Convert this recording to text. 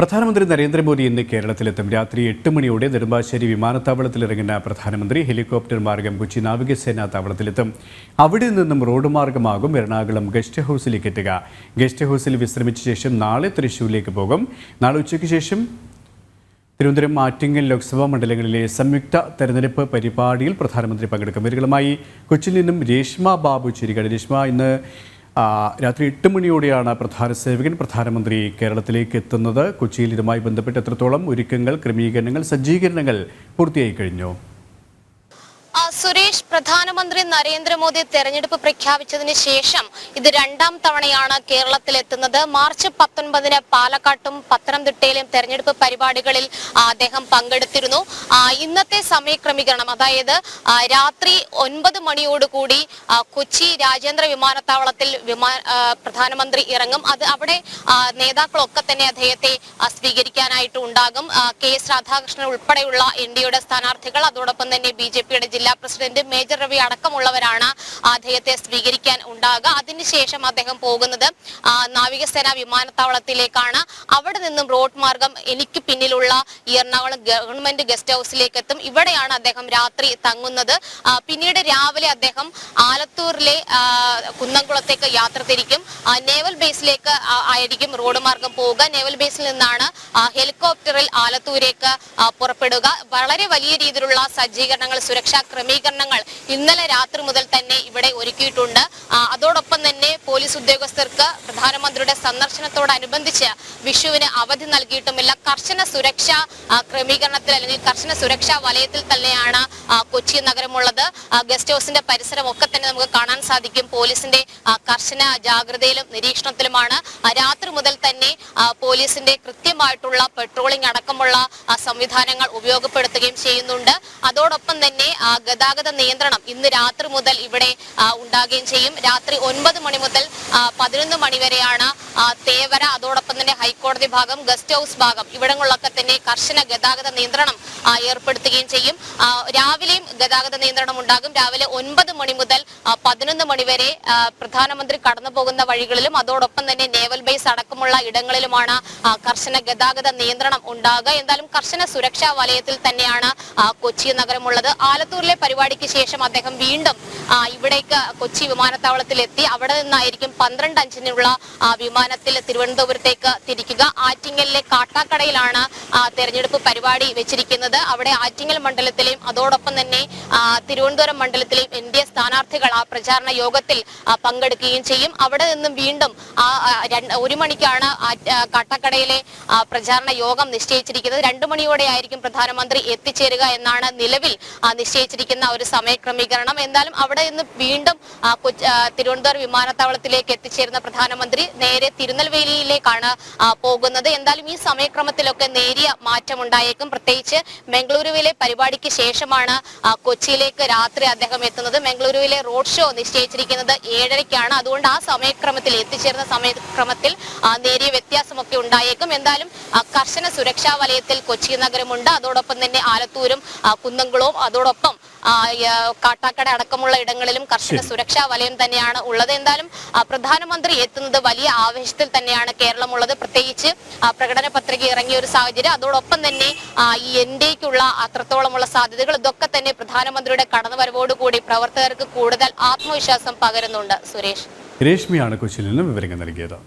പ്രധാനമന്ത്രി നരേന്ദ്രമോദി ഇന്ന് കേരളത്തിലെത്തും. രാത്രി എട്ട് മണിയോടെ നെടുമ്പാശ്ശേരി വിമാനത്താവളത്തിൽ ഇറങ്ങുന്ന പ്രധാനമന്ത്രി ഹെലികോപ്റ്റർ മാർഗം കൊച്ചി നാവികസേനാ താവളത്തിലെത്തും. അവിടെ നിന്നും റോഡ് മാർഗമാകും എറണാകുളം ഗസ്റ്റ് ഹൗസിലേക്ക് എത്തുക. ഗസ്റ്റ് ഹൗസിൽ വിശ്രമിച്ച ശേഷം നാളെ തൃശ്ശൂരിലേക്ക് പോകും. നാളെ ഉച്ചയ്ക്ക് ശേഷം തിരുവനന്തപുരം ആറ്റിങ്ങൽ ലോക്സഭാ മണ്ഡലങ്ങളിലെ സംയുക്ത തെരഞ്ഞെടുപ്പ് പരിപാടിയിൽ പ്രധാനമന്ത്രി പങ്കെടുക്കും. ഇവരുകളുമായി കൊച്ചിയിൽ നിന്നും രേഷ്മ ബാബു ചേരുകയാണ്. രേഷ്മ ഇന്ന് രാത്രി എട്ട് മണിയോടെയാണ് പ്രധാന സേവകൻ പ്രധാനമന്ത്രി കേരളത്തിലേക്ക് എത്തുന്നത്. കൊച്ചിയിൽ ഇതുമായി ബന്ധപ്പെട്ട് എത്രത്തോളം ഒരുക്കങ്ങൾ ക്രമീകരണങ്ങൾ സജ്ജീകരണങ്ങൾ പൂർത്തിയായി കഴിഞ്ഞു? സുരേഷ് പ്രധാനമന്ത്രി നരേന്ദ്രമോദി തെരഞ്ഞെടുപ്പ് പ്രഖ്യാപിച്ചതിന് ശേഷം ഇത് രണ്ടാം തവണയാണ് കേരളത്തിൽ എത്തുന്നത് മാർച്ച് പത്തൊൻപതിന് പാലക്കാട്ടും പത്തനംതിട്ടയിലും തെരഞ്ഞെടുപ്പ് പരിപാടികളിൽ അദ്ദേഹം പങ്കെടുത്തിരുന്നു. ഇന്നത്തെ സമയക്രമീകരണം അതായത് രാത്രി ഒൻപത് മണിയോടുകൂടി കൊച്ചി രാജേന്ദ്ര വിമാനത്താവളത്തിൽ വിമാ പ്രധാനമന്ത്രി ഇറങ്ങും. അത് അവിടെ നേതാക്കളൊക്കെ തന്നെ അദ്ദേഹത്തെ സ്വീകരിക്കാനായിട്ട് ഉണ്ടാകും. കെ എസ് രാധാകൃഷ്ണൻ ഉൾപ്പെടെയുള്ള എൻ ഡിയുടെ സ്ഥാനാർത്ഥികൾ അതോടൊപ്പം തന്നെ ബി ജെ പിയുടെ ജില്ലാ പ്രസിഡന്റ് മേജർ രവി അടക്കമുള്ളവരാണ് അദ്ദേഹത്തെ സ്വീകരിക്കാൻ ഉണ്ടാകുക. അതിനുശേഷം അദ്ദേഹം പോകുന്നത് നാവികസേന വിമാനത്താവളത്തിലേക്കാണ്. അവിടെ നിന്നും റോഡ് മാർഗം എനിക്ക് പിന്നിലുള്ള എറണാകുളം ഗവൺമെന്റ് ഗസ്റ്റ് ഹൗസിലേക്ക് എത്തും ഇവിടെയാണ് അദ്ദേഹം രാത്രി തങ്ങുന്നത്. പിന്നീട് രാവിലെ അദ്ദേഹം ആലത്തൂരിലെ കുന്നംകുളത്തേക്ക് യാത്ര തിരിക്കും. നേവൽ ബേസിലേക്ക് ആയിരിക്കും റോഡ് മാർഗം പോവുക. നേവൽ ബേസിൽ നിന്നാണ് ഹെലികോപ്റ്ററിൽ ആലത്തൂരേക്ക് പുറപ്പെടുക. വളരെ വലിയ രീതിയിലുള്ള സജ്ജീകരണങ്ങൾ സുരക്ഷാ ക്രമീകരണങ്ങൾ ഇന്നലെ രാത്രി മുതൽ തന്നെ ഇവിടെ ഒരുക്കിയിട്ടുണ്ട്. പോലീസ് ഉദ്യോഗസ്ഥർക്ക് പ്രധാനമന്ത്രിയുടെ സന്ദർശനത്തോടനുബന്ധിച്ച് വിഷുവിന് അവധി നൽകിയിട്ടുമില്ല. കർശന സുരക്ഷാ ക്രമീകരണത്തിൽ അല്ലെങ്കിൽ കർശന സുരക്ഷാ വലയത്തിൽ തന്നെയാണ് കൊച്ചി നഗരമുള്ളത്. ഗസ്റ്റ് ഹൗസിന്റെ പരിസരം ഒക്കെ തന്നെ നമുക്ക് കാണാൻ സാധിക്കും. പോലീസിന്റെ കർശന ജാഗ്രതയിലും നിരീക്ഷണത്തിലുമാണ്. രാത്രി മുതൽ തന്നെ പോലീസിന്റെ കൃത്യമായിട്ടുള്ള പെട്രോളിംഗ് അടക്കമുള്ള സംവിധാനങ്ങൾ ഉപയോഗപ്പെടുത്തുകയും ചെയ്യുന്നുണ്ട്. അതോടൊപ്പം തന്നെ ഗതാഗത നിയന്ത്രണം ഇന്ന് രാത്രി മുതൽ ഇവിടെ ഉണ്ടാകുകയും ചെയ്യും. രാത്രി ഒൻപത് മണി മുതൽ പതിനൊന്ന് മണി വരെയാണ് ആ, തേവര അതോടൊപ്പം തന്നെ ഹൈക്കോടതി ഭാഗം ഗസ്റ്റ് ഹൗസ് ഭാഗം ഇവിടങ്ങളിലൊക്കെ തന്നെ കർശന ഗതാഗത നിയന്ത്രണം ഏർപ്പെടുത്തുകയും ചെയ്യും. രാവിലെയും ഗതാഗത നിയന്ത്രണം ഉണ്ടാകും. രാവിലെ ഒൻപത് മണി മുതൽ പതിനൊന്ന് മണി വരെ പ്രധാനമന്ത്രി കടന്നു പോകുന്ന വഴികളിലും അതോടൊപ്പം തന്നെ നേവൽ ബേസ് അടക്കമുള്ള ഇടങ്ങളിലുമാണ് കർശന ഗതാഗത നിയന്ത്രണം ഉണ്ടാകുക. എന്തായാലും കർശന സുരക്ഷാ വലയത്തിൽ തന്നെയാണ് കൊച്ചി നഗരമുള്ളത്. ആലത്തൂരിലെ പരിപാടിക്ക് ശേഷം അദ്ദേഹം വീണ്ടും ഇവിടേക്ക് കൊച്ചി വിമാനത്താവളത്തിൽ എത്തി അവിടെ നിന്നായിരിക്കും പന്ത്രണ്ട് അഞ്ചിനുള്ള ആ, വിമാനത്തിൽ തിരുവനന്തപുരത്തേക്ക് തിരിക്കുക. ആറ്റിങ്ങലിലെ കാട്ടാക്കടയിലാണ് തെരഞ്ഞെടുപ്പ് പരിപാടി വെച്ചിരിക്കുന്നത്. അവിടെ ആറ്റിങ്ങൽ മണ്ഡലത്തിലെയും അതോടൊപ്പം തന്നെ തിരുവനന്തപുരം മണ്ഡലത്തിലെയും എൻ ഡി എ സ്ഥാനാർത്ഥികൾ ആ പ്രചാരണ യോഗത്തിൽ പങ്കെടുക്കുകയും ചെയ്യും. അവിടെ നിന്നും വീണ്ടും ആ ഒരു മണിക്കാണ് കാട്ടാക്കടയിലെ പ്രചാരണ യോഗം നിശ്ചയിച്ചിരിക്കുന്നത്. രണ്ടു മണിയോടെ ആയിരിക്കും പ്രധാനമന്ത്രി എത്തിച്ചേരുക എന്നാണ് നിലവിൽ നിശ്ചയിച്ചിരിക്കുന്ന ഒരു സമയക്രമീകരണം. എന്തായാലും അവിടെ നിന്ന് വീണ്ടും തിരുവനന്തപുരം വിമാനത്താവളത്തിലേക്ക് എത്തിച്ചേരുന്ന പ്രധാനമന്ത്രി നേരെ തിരുനെൽവേലിയിലേക്കാണ് പോകുന്നത്. എന്തായാലും ഈ സമയക്രമത്തിലൊക്കെ നേരിയ മാറ്റമുണ്ടായേക്കും. പ്രത്യേകിച്ച് ബംഗളൂരുവിലെ പരിപാടിക്ക് ശേഷമാണ് കൊച്ചിയിലേക്ക് രാത്രി അദ്ദേഹം എത്തുന്നത്. ബംഗളൂരുവിലെ റോഡ് ഷോ നിശ്ചയിച്ചിരിക്കുന്നത് ഏഴരയ്ക്കാണ്. അതുകൊണ്ട് ആ സമയക്രമത്തിൽ എത്തിച്ചേർന്ന സമയക്രമത്തിൽ നേരിയ വ്യത്യാസമൊക്കെ ഉണ്ടായേക്കും. എന്തായാലും കർശന സുരക്ഷാ വലയത്തിൽ കൊച്ചി നഗരമുണ്ട്. അതോടൊപ്പം തന്നെ ആലത്തൂരും കുന്നംകുളവും. അതോടൊപ്പം കാട്ടാക്കട അടക്കമുള്ള ഇടങ്ങളിലും കർഷക സുരക്ഷാ വലയം തന്നെയാണ് ഉള്ളത്. എന്തായാലും പ്രധാനമന്ത്രി എത്തുന്നത് വലിയ ആവേശത്തിൽ തന്നെയാണ് കേരളം ഉള്ളത് പ്രത്യേകിച്ച് പ്രകടന പത്രിക ഇറങ്ങിയ ഒരു സാഹചര്യം. അതോടൊപ്പം തന്നെ ഈ എൻ ഡിക്കുള്ള അത്രത്തോളമുള്ള സാധ്യതകൾ ഇതൊക്കെ തന്നെ പ്രധാനമന്ത്രിയുടെ കടന്നുവരവോടുകൂടി പ്രവർത്തകർക്ക് കൂടുതൽ ആത്മവിശ്വാസം പകരുന്നുണ്ട്. സുരേഷ്. രേഷ്മിയാണ് കൊച്ചിയിൽ നിന്ന് വിവരങ്ങൾ നൽകിയത്.